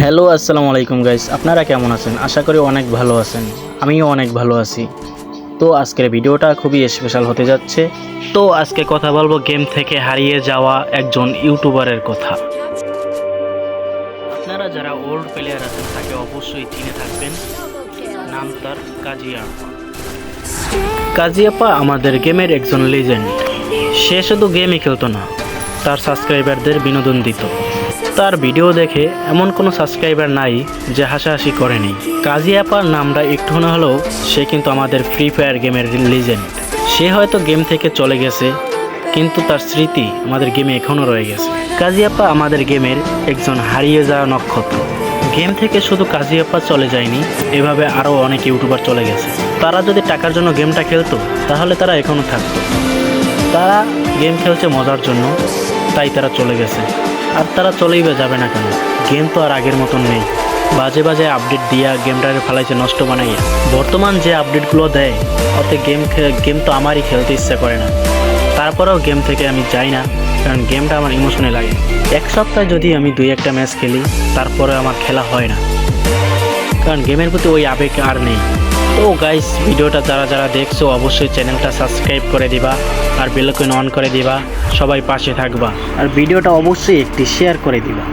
Hello, আসসালামু আলাইকুম guys আপনারা কেমন আছেন? আশা করি অনেক ভালো আছেন। আমিও অনেক ভালো আছি। তো আজকের ভিডিওটা খুবই স্পেশাল হতে যাচ্ছে। তো আজকে কথা বলব গেম থেকে হারিয়ে যাওয়া একজন ইউটিউবারের কথা। আপনারা যারা ওল্ড প্লেয়ার আছেন, তাকে অবশ্যই চিনে থাকবেন। নাম তার কাজিয়াপা কাজিয়াপা আমাদের গেমের একজন লেজেন্ড সে শুধু গেমই খেলতো না তার সাবস্ক্রাইবারদের বিনোদন দিত। তার ভিডিও দেখে এমন কোনো সাবস্ক্রাইবার নাই যে হাসাহাসি করেনি। কাজী আপার নামটা একটু না হলেও সে কিন্তু আমাদের ফ্রি ফায়ার গেমের লিজেন্ড সে হয়তো গেম থেকে চলে গেছে, কিন্তু তার স্মৃতি আমাদের গেমে এখনও রয়ে গেছে। কাজী আপা আমাদের গেমের একজন হারিয়ে যাওয়া নক্ষত্র। গেম থেকে শুধু কাজী আপা চলে যায়নি, এভাবে আরও অনেক ইউটিউবার চলে গেছে। তারা যদি টাকার জন্য গেমটা খেলতো, তাহলে তারা এখনও থাকতো। তারা গেম খেলছে মজার জন্য। তাই তারা চলে গেছে। আর তারা চলেই বা যাবে না কেন? গেম তো আর আগের মতন নেই। বাজে বাজে আপডেট দিয়া গেমটাকে ফেলাইছে, নষ্ট বানাইয়া। বর্তমান যে আপডেটগুলো দেয় ওতে গেম গেম তো আমারই খেলতে ইচ্ছা করে না। তারপরেও গেম থেকে আমি যাই না, কারণ গেমটা আমার ইমোশনে লাগে। এক সপ্তাহ যদি আমি দুই একটা ম্যাচ খেলি, তারপরে আমার খেলা হয় না। কারণ গেমের প্রতি ওই আবেগ আর নেই। তো গাইস ভিডিওটা যারা যারা দেখছ, অবশ্যই চ্যানেলটা সাবস্ক্রাইব করে দিবা, আর বেলকন অন করে দিবা। সবাই পাশে থাকবা। আর ভিডিওটা অবশ্যই একটি শেয়ার করে দিবা।